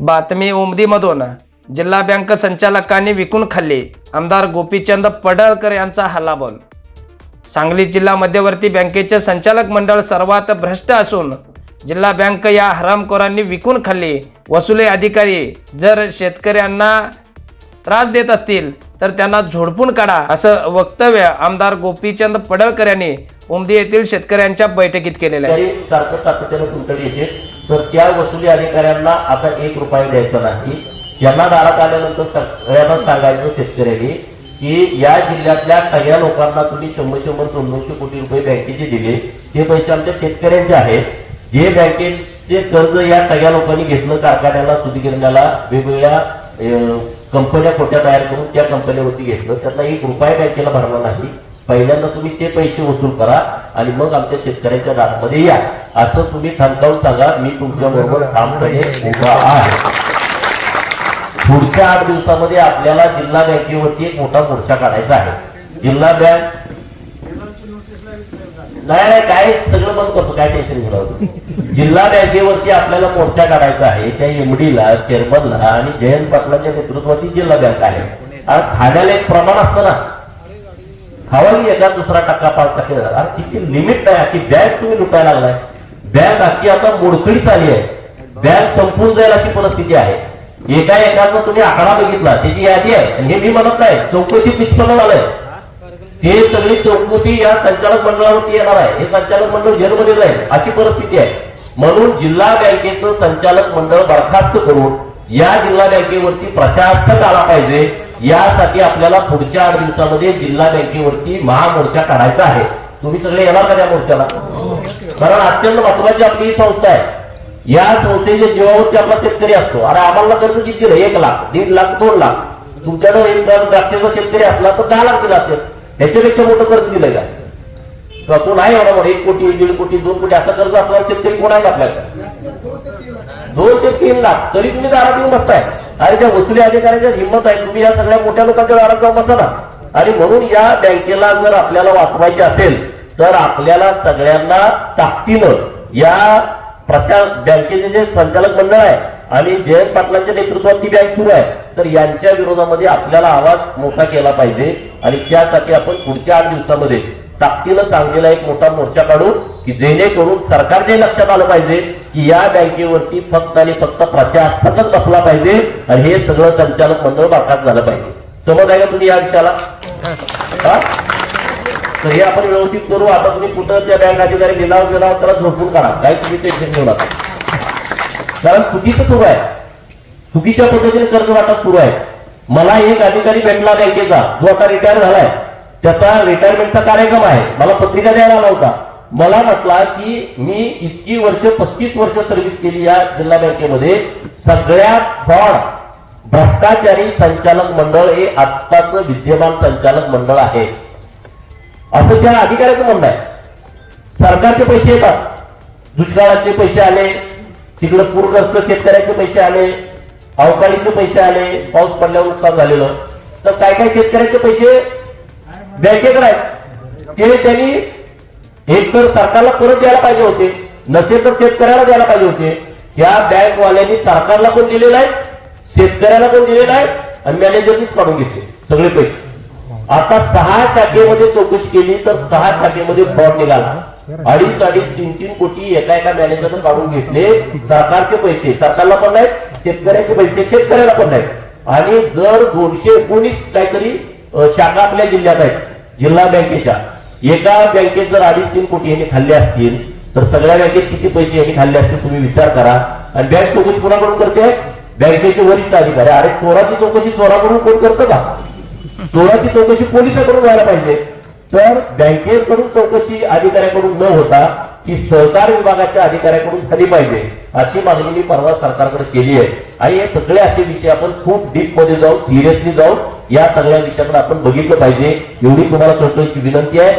बातमी उमदीमधून. जिल्हा बँक संचालकांनी विकून खाल्ली. आमदार गोपीचंद पडळकर यांचा हल्लाबोल. सांगली जिल्हा मध्यवर्ती बँकेचे संचालक मंडळ सर्वात भ्रष्ट असून जिल्हा बँक या हरामखोरांनी विकून खाल्ली. वसुली अधिकारी जर शेतकऱ्यांना त्रास देत असतील तर त्यांना झोडपून काढा असं वक्तव्य आमदार गोपीचंद पडळकर यांनी उमदी येथील शेतकऱ्यांच्या बैठकीत केलेलं आहे. तर त्या वसुली अधिकाऱ्यांना आता एक रुपया द्यायचा नाही. यांना दारात आल्यानंतर सगळ्यांना सांगायचं शेतकऱ्यांनी की या जिल्ह्यातल्या सगळ्या लोकांना तुम्ही शंभर शंभर दोन दोनशे कोटी रुपये बँकेचे दिले. ते पैसे आमच्या शेतकऱ्यांचे आहेत. जे बँकेचे कर्ज या सगळ्या लोकांनी घेतलं कारखान्याला सुधीकरणाला वेगवेगळ्या कंपन्या खोट्या तयार करून त्या कंपन्यावरती घेतलं. त्यांना एक रुपया बँकेला भरला नाही. पहिल्यांदा तुम्ही ते पैसे वसूल करा आणि मग आमच्या शेतकऱ्यांच्या दारामध्ये या. असं तुम्ही ठणकावून सांगा मी तुमच्या बरोबर ठामपणे उभा आहे. पुढच्या आठ दिवसामध्ये आपल्याला जिल्हा बँकेवरती एक मोठा मोर्चा काढायचा आहे. जिल्हा बँक नाही नाही काय सगळं बंद करतो काय टेन्शन घेऊन जिल्हा बँकेवरती आपल्याला मोर्चा काढायचा आहे. त्या एमडीला चेअरमनला आणि जयंत पाटलांच्या नेतृत्वाची जिल्हा बँक आहे. आणि खाण्याला एक प्रमाण असतं ना. खावाली एका दुसरा टक्का पाच टक्के झाला. किती लिमिट नाही की बँक तुम्ही लुटायला लागलाय. बँक अख्खी आता मोडकळीच आली आहे. बँक संपून जाईल अशी परिस्थिती आहे. एका एकाचा तुम्ही आकडा बघितला त्याची यादी आहे. आणि हे मी म्हणत नाही चौकशी निष्पन्न झालंय. हे सगळी चौकशी या संचालक मंडळावरती येणार आहे. हे संचालक मंडळ जेलमध्ये जाईल अशी परिस्थिती आहे. म्हणून जिल्हा बँकेचं संचालक मंडळ बरखास्त करून या जिल्हा बँकेवरती प्रशासक आला पाहिजे. यासाठी आपल्याला पुढच्या आठ दिवसामध्ये जिल्हा बँकेवरती महामोर्चा काढायचा आहे. तुम्ही सगळे येणार का त्या मोर्चाला? कारण अत्यंत महत्वाची आपली ही संस्था आहे. या संस्थेच्या जीवावरती आपला शेतकरी असतो. अरे आम्हाला कर्ज किती दिलं एक लाख दीड लाख दोन लाख. तुमच्याकडे एक लाख द्राक्षाचा शेतकरी असला तर दहा लाख दिला असेल. त्याच्यापेक्षा मोठं कर्ज दिलं का? किंवा तो नाही होणार एक कोटी दीड कोटी दोन कोटी असं कर्ज असल्यावर शेतकरी कोण आहे आपल्याला? दोन ते तीन लाख. तरी तुम्ही दारात येऊन बसताय. अरे त्या वसुली अधिकाऱ्याच्या हिंमत आहे. तुम्ही या सगळ्या मोठ्या लोकांच्या दारात जाऊन बसा ना. आणि म्हणून या बँकेला जर आपल्याला वाचवायचे असेल तर आपल्याला सगळ्यांना ताकदीनं या प्रशा बँकेचे जे संचालक मंडळ आहे आणि जयंत पाटलांच्या नेतृत्वात ती बँक सुरू आहे तर यांच्या विरोधामध्ये आपल्याला आवाज मोठा केला पाहिजे. आणि त्यासाठी आपण पुढच्या आठ दिवसामध्ये ताकदीनं सांगलेला एक मोठा मोर्चा काढू की जेणेकरून सरकारच्या लक्षात आलं पाहिजे की या बँकेवरती फक्त आणि फक्त प्रशासकच असला पाहिजे आणि हे सगळं संचालक मंडळ बाकात झालं पाहिजे. समज आहे का तुम्ही या विषयाला? तर हे आपण व्यवस्थित करू. आता तुम्ही कुठं त्या बँक अधिकारी लिलाव गेला त्याला झोपून काढा. काही तुम्ही टेन्शन घेऊ नका. कारण चुकीचं सुरू आहे. चुकीच्या पद्धतीने कर्ज वाटप सुरू आहे. मला एक अधिकारी भेटला बँकेचा जो आता रिटायर झालाय. त्याचा रिटायरमेंटचा कार्यक्रम आहे. मला पत्रिका द्यायला आला होता. मला म्हटला की मी इतकी वर्ष पस्तीस वर्ष सर्व्हिस केली या जिल्हा बँकेमध्ये. सगळ्यात फ्रॉड भ्रष्टाचारी संचालक मंडळ हे आत्ताच विद्यमान संचालक मंडळ आहे. असं त्या अधिकाऱ्याचं म्हणणं आहे. सरकारचे पैसे येतात. दुष्काळाचे पैसे आले. तिकडे पूरग्रस्त शेतकऱ्याचे पैसे आले. अवकाळीचे पैसे आले. पाऊस पडल्यावर नुकसान झालेलं. तर काय काय शेतकऱ्याचे पैसे बँकेकडे आहेत. ते त्यांनी एक तर सरकारला परत द्यायला पाहिजे होते नसेल तर शेतकऱ्याला द्यायला पाहिजे होते. या बँकवाल्यांनी सरकारला पण दिलेला आहे? शेतकऱ्याला पण दिलेला आहे? आणि मॅनेजरनीच काढून घेतले सगळे पैसे. आता सहा शाखेमध्ये चौकशी केली तर सहा शाखेमध्ये फ्रॉड निघाला. अडीच अडीच तीन तीन कोटी एका एका मॅनेजरनं काढून घेतले. सरकारचे पैसे सरकारला पण नाहीत शेतकऱ्याचे पैसे शेतकऱ्याला पण नाहीत. आणि जर दोनशे एकोणीस काहीतरी शाखा आपल्या जिल्ह्यात आहेत. जिल्हा बँकेच्या. एका बँकेत जर अडीच तीन कोटी यांनी खाल्ले असतील तर सगळ्या बँकेत किती पैसे यांनी खाल्ले असतील तुम्ही विचार करा. आणि बँक चौकशी कोणाकडून करते? बँकेचे वरिष्ठ अधिकारी. अरे चोराची चौकशी चोराकडून कोण करतं का चोराची चौकशी पोलिसाकडून व्हायला पाहिजे. तर बँकेकडून चौकशी अधिकाऱ्याकडून न होता ती सहकार विभागाच्या अधिकाऱ्याकडून झाली पाहिजे. अशी मागणी मी परवा सरकारकडे केली आहे. आणि हे सगळे असे विषय आपण खूप डीपमध्ये जाऊन सिरियसली जाऊन या सगळ्या विषयाकडे आपण बघितलं पाहिजे. एवढी तुम्हाला कळकळीची विनंती आहे.